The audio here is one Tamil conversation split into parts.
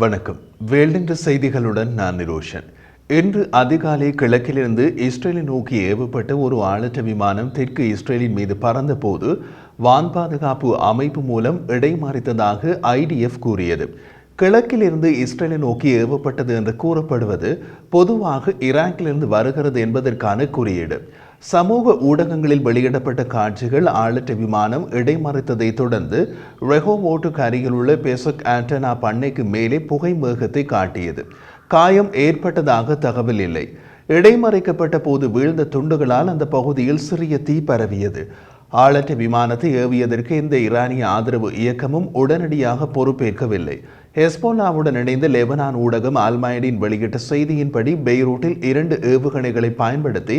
வணக்கம். வேல்டின்ற செய்திகளுடன் நான் நிரோஷன். இன்று அதிகாலை கிழக்கிலிருந்து இஸ்ரேலை நோக்கி ஏவப்பட்ட ஒரு ஆளற்ற விமானம் தெற்கு இஸ்ரேலின் மீது பறந்தபோது வான் பாதுகாப்பு அமைப்பு மூலம் இடைமறித்ததாக ஐடிஎஃப் கூறியது. கிழக்கிலிருந்து இஸ்ரேலை நோக்கி ஏவப்பட்டது என்று கூறப்படுவது பொதுவாக ஈராக்கிலிருந்து வருகிறது என்பதற்கான குறியீடு. சமூக ஊடகங்களில் வெளியிடப்பட்ட காட்சிகள் ஆளற்ற விமானம் இடைமறித்ததை தொடர்ந்து ரெஹோவோட்டுக்கு அருகிலுள்ள பெசக் ஆண்டனா பண்ணைக்கு மேலே புகை மேகத்தை காட்டியது. காயம் ஏற்பட்டதாக தகவல் இல்லை. இடைமறைக்கப்பட்ட போது வீழ்ந்த துண்டுகளால் அந்த பகுதியில் சிறிய தீ பரவியது. ஆளற்ற விமானத்தை ஏவியதற்கு இந்த ஈரானிய ஆதரவு இயக்கமும் உடனடியாக பொறுப்பேற்கவில்லை. ஹெஸ்போலாவுடன் இணைந்த லெபனான் ஊடகம் அல்மைடின் வெளியிட்ட செய்தியின்படி பெய்ரூட்டில் இரண்டு ஏவுகணைகளை பயன்படுத்தி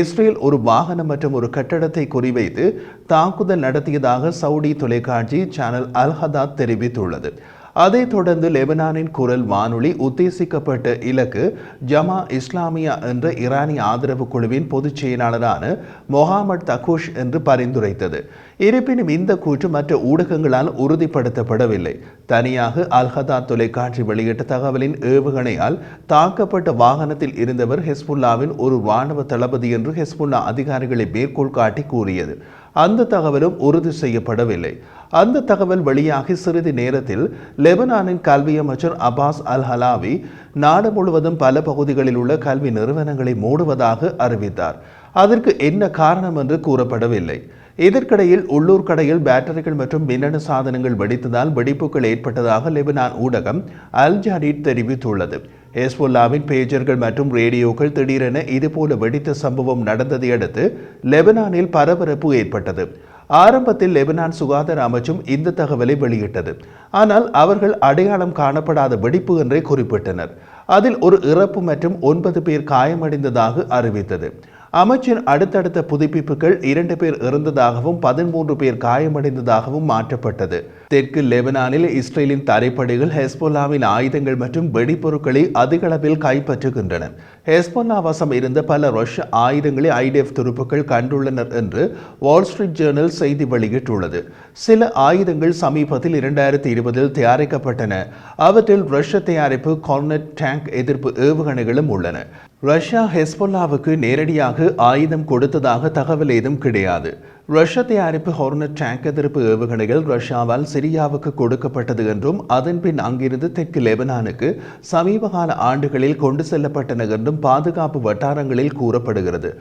இஸ்ரேல் ஒரு வாகனம் மற்றும் ஒரு கட்டடத்தை குறிவைத்து தாக்குதல் நடத்தியதாக சவுடி தொலைக்காட்சி சேனல் அல்ஹதாத் தெரிவித்துள்ளது. அதைத் தொடர்ந்து லெபனானின் குரல் வானொலி உத்தேசிக்கப்பட்ட இலக்கு ஜமா இஸ்லாமியா என்ற ஈரானிய ஆதரவு குழுவின் பொதுச் செயலாளரான மொஹாமட் தகூஷ் என்று பரிந்துரைத்தது. இருப்பினும் இந்த கூற்று மற்ற ஊடகங்களால் உறுதிப்படுத்தப்படவில்லை. தனியாக அல்ஹதா தொலைக்காட்சி வெளியிட்ட தகவலின் ஏவுகணையால் தாக்கப்பட்ட வாகனத்தில் இருந்தவர் ஹெஸ்புல்லாவின் ஒரு ராணுவ தளபதி என்று ஹெஸ்புல்லா அதிகாரிகளை மேற்கோள் காட்டி கூறியது. அந்த தகவலும் உறுதி செய்யப்படவில்லை. அந்த தகவல் வெளியாகி சிறிது நேரத்தில் லெபனானின் கல்வி அமைச்சர் அபாஸ் அல் ஹலாவி நாடு முழுவதும் பல பகுதிகளில் உள்ள கல்வி நிறுவனங்களை மூடுவதாக அறிவித்தார். அதற்கு என்ன காரணம் என்று கூறப்படவில்லை. இதற்கிடையில் உள்ளூர் கடையில் பேட்டரிகள் மற்றும் மின்னணு சாதனங்கள் வெடித்ததால் வெடிப்புகள் ஏற்பட்டதாக லெபனான் ஊடகம் அல் ஜாடிட் தெரிவித்துள்ளது. ஹெஸ்புல்லாவின் பேஜர்கள் மற்றும் ரேடியோக்கள் திடீரென இதுபோல வெடித்த சம்பவம் நடந்ததை அடுத்து லெபனானில் பரபரப்பு ஏற்பட்டது. ஆரம்பத்தில் லெபனான் சுகாதார அமைச்சும் இந்த தகவலை வெளியிட்டது. ஆனால் அவர்கள் அடையாளம் காணப்படாத வெடிப்பு என்றே குறிப்பிட்டனர். அதில் ஒரு இறப்பு மற்றும் ஒன்பது பேர் காயமடைந்ததாக அறிவித்தது. அமைச்சின் அடுத்தடுத்த புதுப்பிப்புகள் இரண்டு பேர் இறந்ததாகவும் பதிமூன்று பேர் காயமடைந்ததாகவும் மாற்றப்பட்டது. தெற்கு லெபனானில் இஸ்ரேலின் தரைப்படைகள் ஹெஸ்போல்லாவின் ஆயுதங்கள் மற்றும் வெடிப்பொருட்களை அதிக அளவில் கைப்பற்றுகின்றன. ஹெஸ்போல்லா வசம் இருந்த பல ரஷ்ய ஆயுதங்களை ஐடிஎஃப் துருப்புகள் கண்டுள்ளனர் என்று வால் ஸ்ட்ரீட் ஜேர்னல் செய்தி வெளியிட்டுள்ளது. சில ஆயுதங்கள் சமீபத்தில் இரண்டாயிரத்தி இருபதில் தயாரிக்கப்பட்டன. அவற்றில் ரஷ்ய தயாரிப்பு கார்னட் டேங்க் எதிர்ப்பு ஏவுகணைகளும் உள்ளன. ரஷ்யா ஹெஸ்பொல்லாவுக்கு நேரடியாக ஆயுதம் கொடுத்ததாக தகவல் ஏதும் கிடையாது. ரஷ்ய தயாரிப்பு ஹார்னட் டேங்க் எதிர்ப்பு ஏவுகணைகள் ரஷ்யாவால் சிரியாவுக்கு கொடுக்கப்பட்டது என்றும் அதன் பின் அங்கிருந்து தெற்கு லெபனானுக்கு சமீபகால ஆண்டுகளில் கொண்டு செல்லப்பட்டன என்றும் பாதுகாப்பு வட்டாரங்களில் கூறப்படுகிறது.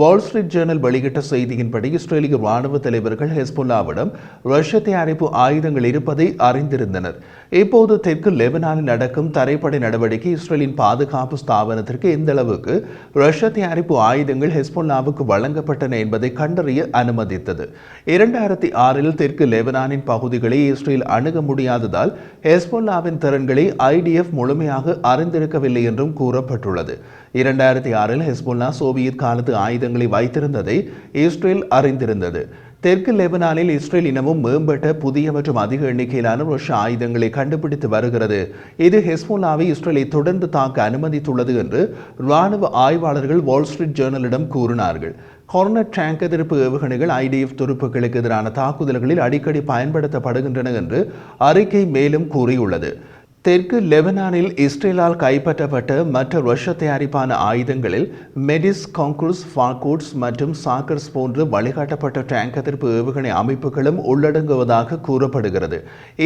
வால் ஸ்ட்ரீட் ஜேர்னல் வெளியிட்ட செய்தியின்படி இஸ்ரேலிய ராணுவ தலைவர்கள் ஹெஸ்புல்லாவிடம் ரஷ்ய தயாரிப்பு ஆயுதங்கள் இருப்பதை அறிந்திருந்தனர். இப்போது தெற்கு லெபனானில் நடக்கும் தரைப்படை நடவடிக்கை இஸ்ரேலின் பாதுகாப்பு ஸ்தாபனத்திற்கு எந்த அளவுக்கு ரஷ்ய தயாரிப்பு ஆயுதங்கள் ஹெஸ்புல்லாவுக்கு வழங்கப்பட்டன என்பதை கண்டறிய அனுமதித்தது. இரண்டாயிரத்தி ஆறில் தெற்கு லெபனானின் பகுதிகளை இஸ்ரேல் அணுக முடியாததால் ஹெஸ்புல்லாவின் திறன்களை ஐடிஎஃப் முழுமையாக அறிந்திருக்கவில்லை என்றும் கூறப்பட்டுள்ளது. இரண்டாயிரத்தி ஆறில் ஹெஸ்புல்லா சோவியத் காலத்து ஆயுத ஆயுதங்களை வைத்திருந்ததை இஸ்ரேல் அறிந்திருந்தது. தெற்கு லெபனானில் இஸ்ரேல் இனமும் மேம்பட்ட புதிய மற்றும் அதிக எண்ணிக்கையிலான ரஷ்ய ஆயுதங்களை கண்டுபிடித்து வருகிறது. இது ஹெஸ்மோலாவை இஸ்ரேலை தொடர்ந்து தாக்க அனுமதித்துள்ளது என்று ராணுவ ஆய்வாளர்கள் வால் ஸ்ட்ரீட் ஜேர்னலிடம் கூறினார்கள். கொரோனா டேங்க் எதிர்ப்பு ஏவுகணைகள் ஐடிஎஃப் துருப்புகளுக்கு எதிரான தாக்குதல்களில் அடிக்கடி பயன்படுத்தப்படுகின்றன என்று அறிக்கை மேலும் கூறியுள்ளது. தெற்கு லெபனானில் இஸ்ரேலால் கைப்பற்றப்பட்ட மற்ற ரஷ்ய தயாரிப்பான ஆயுதங்களில் மெடிஸ் காங்குர்ஸ் ஃபார்கூட்ஸ் மற்றும் சாக்கர்ஸ் போன்று வழிகாட்டப்பட்ட டேங்க் எதிர்ப்பு ஏவுகணை அமைப்புகளும் உள்ளடங்குவதாக கூறப்படுகிறது.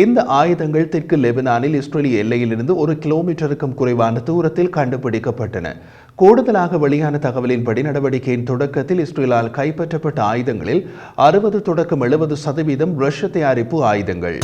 இந்த ஆயுதங்கள் தெற்கு லெபனானில் இஸ்ரேலிய எல்லையிலிருந்து ஒரு கிலோமீட்டருக்கும் குறைவான தூரத்தில் கண்டுபிடிக்கப்பட்டன. கூடுதலாக வெளியான தகவலின்படி நடவடிக்கையின் தொடக்கத்தில் இஸ்ரேலால் கைப்பற்றப்பட்ட ஆயுதங்களில் அறுபது தொடக்கம் எழுபது சதவீதம் ரஷ்ய தயாரிப்பு ஆயுதங்கள்.